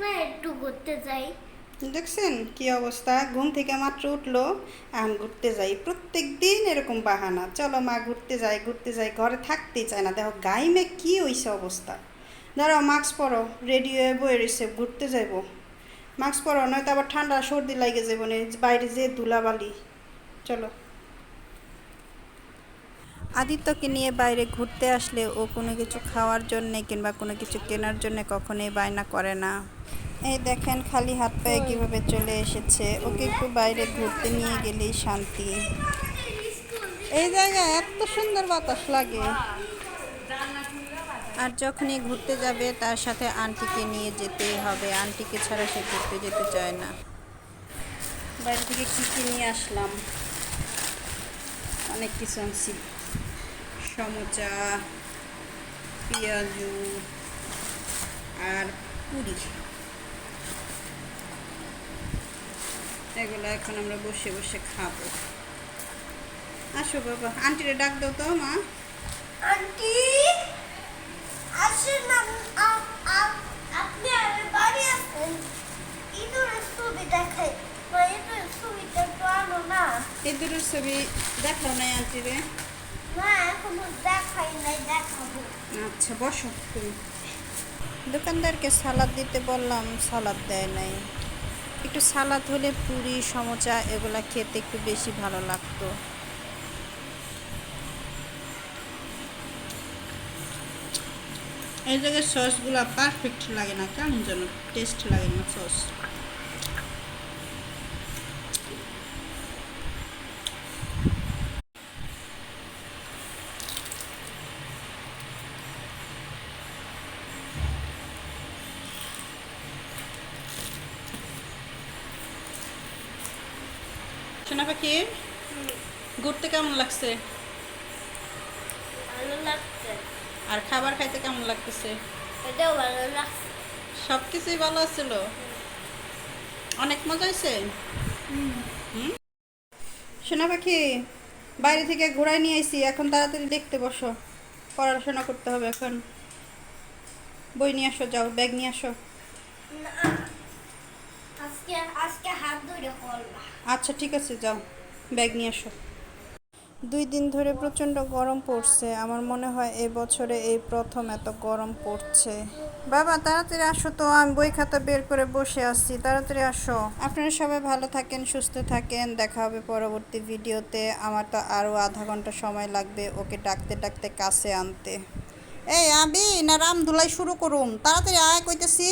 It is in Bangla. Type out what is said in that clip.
না একটু ঘুরতে যাই। দেখছেন কি অবস্থা? ঘুম থেকে মাত্র উঠল এখন ঘুরতে যাই। প্রত্যেক দিন এরকম বাহানা, চলো মা, ঘুরতে যাই ঘুরতে যাই। ঘরে থাকতেই চায় না। দেখো, গাইমে কি হইছে অবস্থা? দাঁড়াও, মাস্ক পরো, রেডি হয়ে বয়ে রয়েছে ঘুরতে যাইবো। মাস্ক পরো, নয়তো আবার ঠান্ডা সর্দি লাগে যাব বাইরে যে ধুলাবালি। চলো। আদিত্যকে নিয়ে বাইরে ঘুরতে আসলে ও কোনো কিছু খাওয়ার জন্যে কিংবা কোনো কিছু কেনার জন্যে কখনোই বায়না করে না। এই দেখেন খালি হাত পায়ে কীভাবে চলে এসেছে। ওকে একটু বাইরে ঘুরতে নিয়ে গেলেই শান্তি। এই জায়গায় এত সুন্দর বাতাস লাগে। আর যখনই ঘুরতে যাবে, তার সাথে আন্টিকে নিয়ে যেতেই হবে। আন্টিকে ছাড়া সে ঘুরতে যেতে চায় না। বাইরে থেকে কী কী নিয়ে আসলাম? অনেক কিছু আনছি। সমোচা পেঁয়াজু আর পুরি। এগুলো এখন আমরা বসে বসে খাব। আসো বাবা আন্টিরে ডাক দাও তো মা। আন্টি আসেন আপনি আমার বাড়ি আসেন। ইঁদুরের ছবি দেখাই ইঁদুরের ছবিটা আনো না। ছবি দেখাও নাই আন্টিরে। আচ্ছা বসো। দোকানদারকে সালাদ দিতে বললাম, সালাদ দেয় নাই। একটু সালাদ হলে পুরি, সমোচা এগুলা খেতে একটু বেশি ভালো লাগতো। এই জায়গায় সসগুলো পারফেক্ট লাগে না, কেমন যেন? টেস্ট লাগে না সস। সোনা পাখি? ঘুরতে কেমন লাগছে? ভালো লাগছে। আর খাবার খাইতে কেমন লাগতেছে? এটাও ভালো লাগছে। সব কিছুই ভালো ছিল অনেক মজা হয়েছে? সোনা পাখি বাইরে থেকে ঘোরায় নিয়ে আইছি এখন তাড়াতাড়ি দেখতে বসো। পড়াশোনা করতে হবে এখন। বই নিয়ে আসো যাও ব্যাগ নিয়ে আসো। আজকে আজকে হাত ধরে আচ্ছা ঠিক আছে, যাও। ব্যাগ নিয়ে আসো। দুই দিন ধরে প্রচণ্ড গরম পড়ছে। আমার মনে হয় এই বছরে এই প্রথম এত গরম পড়ছে। বাবা, তাড়াতাড়ি আসো তো। আমি বই খাতা বের করে বসে আছি। তাড়াতাড়ি আসো। আপনারা সবাই ভালো থাকেন, সুস্থ থাকেন। দেখা হবে পরবর্তী ভিডিওতে। আমার তো আরও আধা ঘণ্টা সময় লাগবে ওকে ডাকতে ডাকতে কাছে আনতে। এই, আবি, না রাম ধুলাই শুরু করুম তাড়াতাড়ি আয়, কইতেছি।